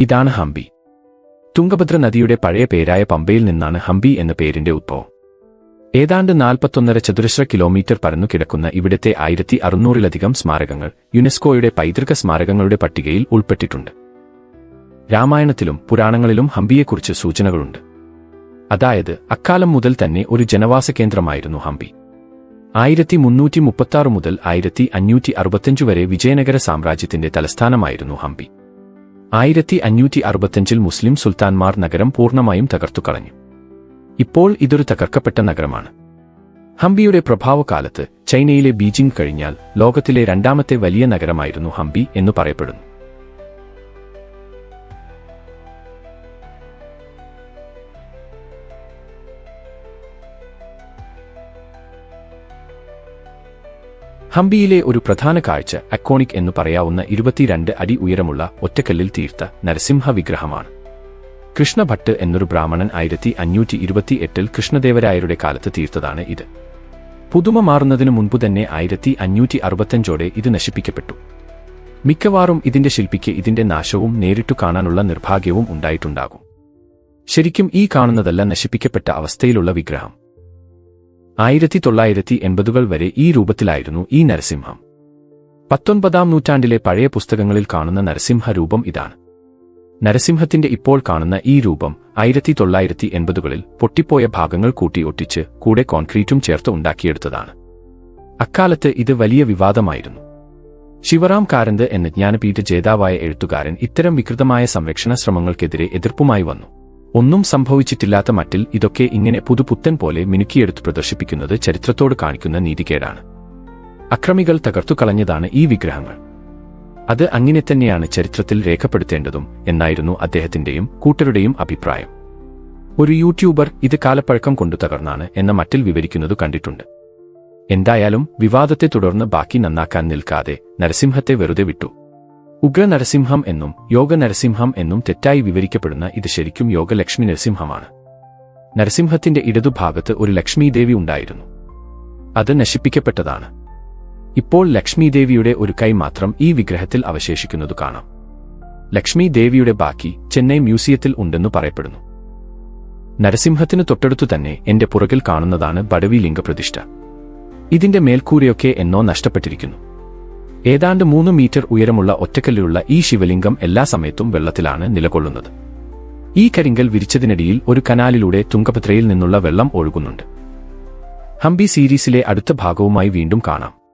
ഇതാണ് ഹംപി. തുംഗഭദ്ര നദിയുടെ പഴയ പേരായ പമ്പയിൽ നിന്നാണ് ഹംപി എന്ന പേരിന്റെ ഉത്ഭവം. ഏതാണ്ട് നാൽപ്പത്തൊന്നര ചതുരശ്ര കിലോമീറ്റർ പരന്നു കിടക്കുന്ന ഇവിടത്തെ ആയിരത്തി അറുന്നൂറിലധികം സ്മാരകങ്ങൾ യുനെസ്കോയുടെ പൈതൃക സ്മാരകങ്ങളുടെ പട്ടികയിൽ ഉൾപ്പെട്ടിട്ടുണ്ട്. രാമായണത്തിലും പുരാണങ്ങളിലും ഹംപിയെക്കുറിച്ച് സൂചനകളുണ്ട്. അതായത് അക്കാലം മുതൽ തന്നെ ഒരു ജനവാസ കേന്ദ്രമായിരുന്നു ഹംപി. ആയിരത്തി മുന്നൂറ്റി മുപ്പത്താറ് മുതൽ ആയിരത്തി അഞ്ഞൂറ്റി അറുപത്തഞ്ച് വരെ വിജയനഗര സാമ്രാജ്യത്തിന്റെ തലസ്ഥാനമായിരുന്നു ഹംപി. ആയിരത്തി അഞ്ഞൂറ്റി അറുപത്തഞ്ചിൽ മുസ്ലിം സുൽത്താൻമാർ നഗരം പൂർണമായും തകർത്തുകളഞ്ഞു ഇപ്പോൾ ഇതൊരു തകർക്കപ്പെട്ട നഗരമാണ്. ഹംപിയുടെ പ്രഭാവകാലത്ത് ചൈനയിലെ ബീജിംഗ് കഴിഞ്ഞാൽ ലോകത്തിലെ രണ്ടാമത്തെ വലിയ നഗരമായിരുന്നു ഹംപി എന്ന് പറയപ്പെടുന്നു. ഹംപിയിലെ ഒരു പ്രധാന കാഴ്ച അക്കോണിക് എന്ന് പറയാവുന്ന ഇരുപത്തിരണ്ട് അടി ഉയരമുള്ള ഒറ്റക്കല്ലിൽ തീർത്ത നരസിംഹ വിഗ്രഹമാണ്. കൃഷ്ണഭട്ട് എന്നൊരു ബ്രാഹ്മണൻ ആയിരത്തി അഞ്ഞൂറ്റി ഇരുപത്തിയെട്ടിൽ കൃഷ്ണദേവരായരുടെ കാലത്ത് തീർത്തതാണ് ഇത്. പുതുമ മാറുന്നതിനു മുൻപ് തന്നെ ആയിരത്തി അഞ്ഞൂറ്റി അറുപത്തഞ്ചോടെ ഇത് നശിപ്പിക്കപ്പെട്ടു. മിക്കവാറും ഇതിന്റെ ശില്പിക്ക് ഇതിന്റെ നാശവും നേരിട്ടു കാണാനുള്ള നിർഭാഗ്യവും ഉണ്ടായിട്ടുണ്ടാകും. ശരിക്കും ഈ കാണുന്നതല്ല നശിപ്പിക്കപ്പെട്ട അവസ്ഥയിലുള്ള വിഗ്രഹം. ആയിരത്തി തൊള്ളായിരത്തി എൺപതുകൾ വരെ ഈ രൂപത്തിലായിരുന്നു ഈ നരസിംഹം. പത്തൊൻപതാം നൂറ്റാണ്ടിലെ പഴയ പുസ്തകങ്ങളിൽ കാണുന്ന നരസിംഹ രൂപം ഇതാണ്. നരസിംഹത്തിന്റെ ഇപ്പോൾ കാണുന്ന ഈ രൂപം ആയിരത്തി തൊള്ളായിരത്തി എൺപതുകളിൽ പൊട്ടിപ്പോയ ഭാഗങ്ങൾ കൂട്ടി ഒട്ടിച്ച് കൂടെ കോൺക്രീറ്റും ചേർത്ത് ഉണ്ടാക്കിയെടുത്തതാണ്. അക്കാലത്ത് ഇത് വലിയ വിവാദമായിരുന്നു. ശിവറാം കാരന്ത് എന്ന ജ്ഞാനപീഠ ജേതാവായ എഴുത്തുകാരൻ ഇത്തരം വികൃതമായ സംരക്ഷണ ശ്രമങ്ങൾക്കെതിരെ എതിർപ്പുമായി വന്നു. ഒന്നും സംഭവിച്ചിട്ടില്ലാത്ത മട്ടിൽ ഇതൊക്കെ ഇങ്ങനെ പുതുപുത്തൻ പോലെ മിനുക്കിയെടുത്ത് പ്രദർശിപ്പിക്കുന്നത് ചരിത്രത്തോട് കാണിക്കുന്ന നീതികേടാണ്. അക്രമികൾ തകർത്തു കളഞ്ഞതാണ് ഈ വിഗ്രഹങ്ങൾ. അത് അങ്ങനെ തന്നെയാണ് ചരിത്രത്തിൽ രേഖപ്പെടുത്തേണ്ടതും എന്നായിരുന്നു അദ്ദേഹത്തിന്റെയും കൂട്ടരുടെയും അഭിപ്രായം. ഒരു യൂട്യൂബർ ഇത് കാലപ്പഴക്കം കൊണ്ടു തകർന്നാണ് എന്ന മട്ടിൽ വിവരിക്കുന്നത് കണ്ടിട്ടുണ്ട്. എന്തായാലും വിവാദത്തെ തുടർന്ന് ബാക്കി നന്നാക്കാൻ നിൽക്കാതെ നരസിംഹത്തെ വെറുതെ വിട്ടു. ഉഗ്ര നരസിംഹം എന്നും യോഗ നരസിംഹം എന്നും തെറ്റായി വിവരിക്കപ്പെടുന്ന ഇത് ശരിക്കും യോഗലക്ഷ്മി നരസിംഹമാണ്. നരസിംഹത്തിന്റെ ഇടതുഭാഗത്ത് ഒരു ലക്ഷ്മീദേവി ഉണ്ടായിരുന്നു. അത് നശിപ്പിക്കപ്പെട്ടതാണ്. ഇപ്പോൾ ലക്ഷ്മീദേവിയുടെ ഒരു കൈ മാത്രം ഈ വിഗ്രഹത്തിൽ അവശേഷിക്കുന്നതു കാണാം. ലക്ഷ്മി ദേവിയുടെ ബാക്കി ചെന്നൈ മ്യൂസിയത്തിൽ ഉണ്ടെന്നു പറയപ്പെടുന്നു. നരസിംഹത്തിന് തൊട്ടടുത്തു തന്നെ എന്റെ പുറകിൽ കാണുന്നതാണ് ബഡവി ലിംഗപ്രതിഷ്ഠ. ഇതിന്റെ മേൽക്കൂരയൊക്കെ എന്നോ നഷ്ടപ്പെട്ടിരിക്കുന്നു. ഏതാണ്ട് മൂന്ന് മീറ്റർ ഉയരമുള്ള ഒറ്റക്കല്ലിലുള്ള ഈ ശിവലിംഗം എല്ലാ സമയത്തും വെള്ളത്തിലാണ് നിലകൊള്ളുന്നത്. ഈ കരിങ്കൽ വിരിച്ചതിനിടയിൽ ഒരു കനാലിലൂടെ തുങ്കഭദ്രയിൽ നിന്നുള്ള വെള്ളം ഒഴുകുന്നുണ്ട്. ഹംപി സീരീസിലെ അടുത്ത ഭാഗവുമായി വീണ്ടും കാണാം.